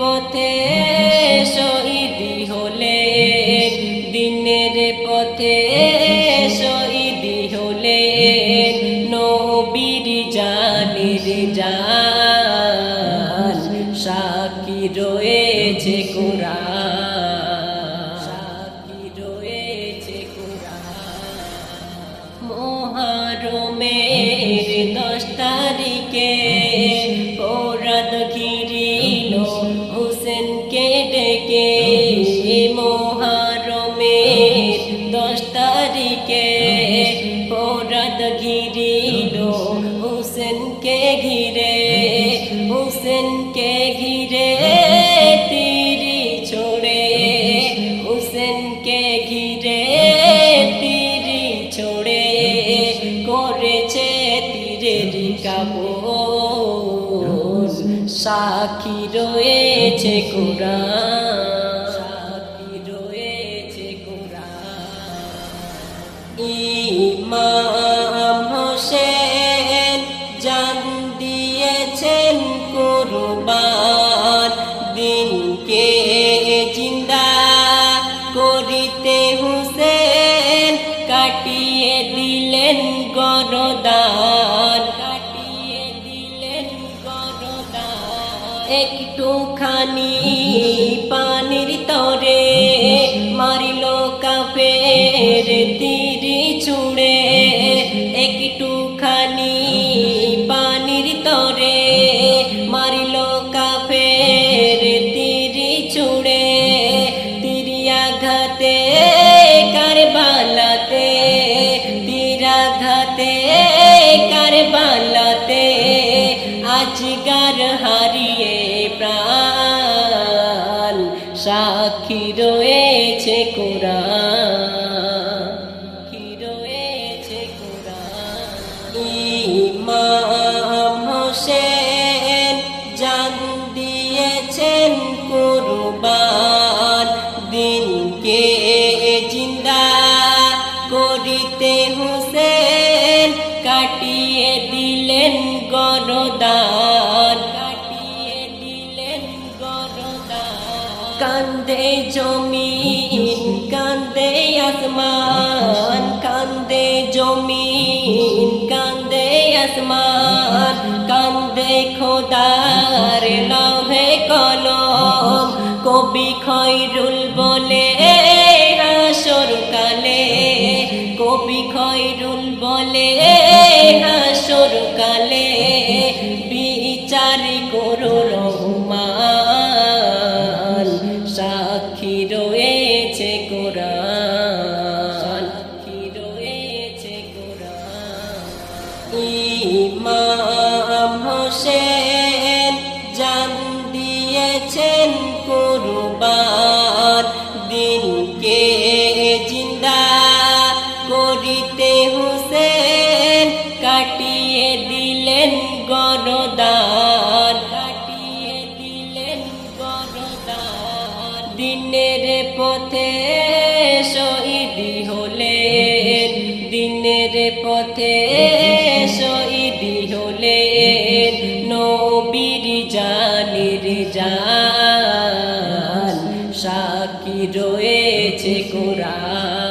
পথে শহীদি হলে দিনের পথে শহীদি হলে নবীর জানির জান সাক্ষী রয়েছে কোরআন মহারমের দশ তারিখে পৌরাদ ঘিরিল তারিখে পৌরাদ ঘিরিল হুসেনকে ঘিরে হুসেনকে ঘিরে তিরি ছোড়ে হুসেনকে ঘিরে তিরি ছোড়ে করেছে তীরের কাপড়, সাক্ষী রয়েছে কোরআন। একটুখানি পানির তরে মারিল কাপের তীরে ছুড়ে একটুখানি পানির তরে মারিল কাপের তীরে ছুড়ে তিরিয়াঘাতে কারবালাতে, তিরাঘাতে কারবালাতে আজগার হারিয়ে প্রাণ। সাক্ষী রয়েছে কোরআন। রয়েছে দিনকে জিন্দা করিতে হুসেন কাটিয়ে দিলেন গরদান। কাটিয়ে দিলেন গরদান। কান্দে জমিন, কান্দে আসমান। কান্দে জমিন, কান্দে আসমান। কান্দে খোদার লভে কলম। কবি খৈরুল বলে বলে হাসর কালে বিচার করো রহমান। সাক্ষী রয়েছে কোরআন সাক্ষী রয়েছে কোরআন। ইমাম হোসেন দিলেন গরদান কাটিয়ে দিলেন গরদান দিনের পথে শহীদি হলেন। দিনের পথে শহীদি হলেন। নবীর জানির জান। সাক্ষী রয়েছে কোরআন।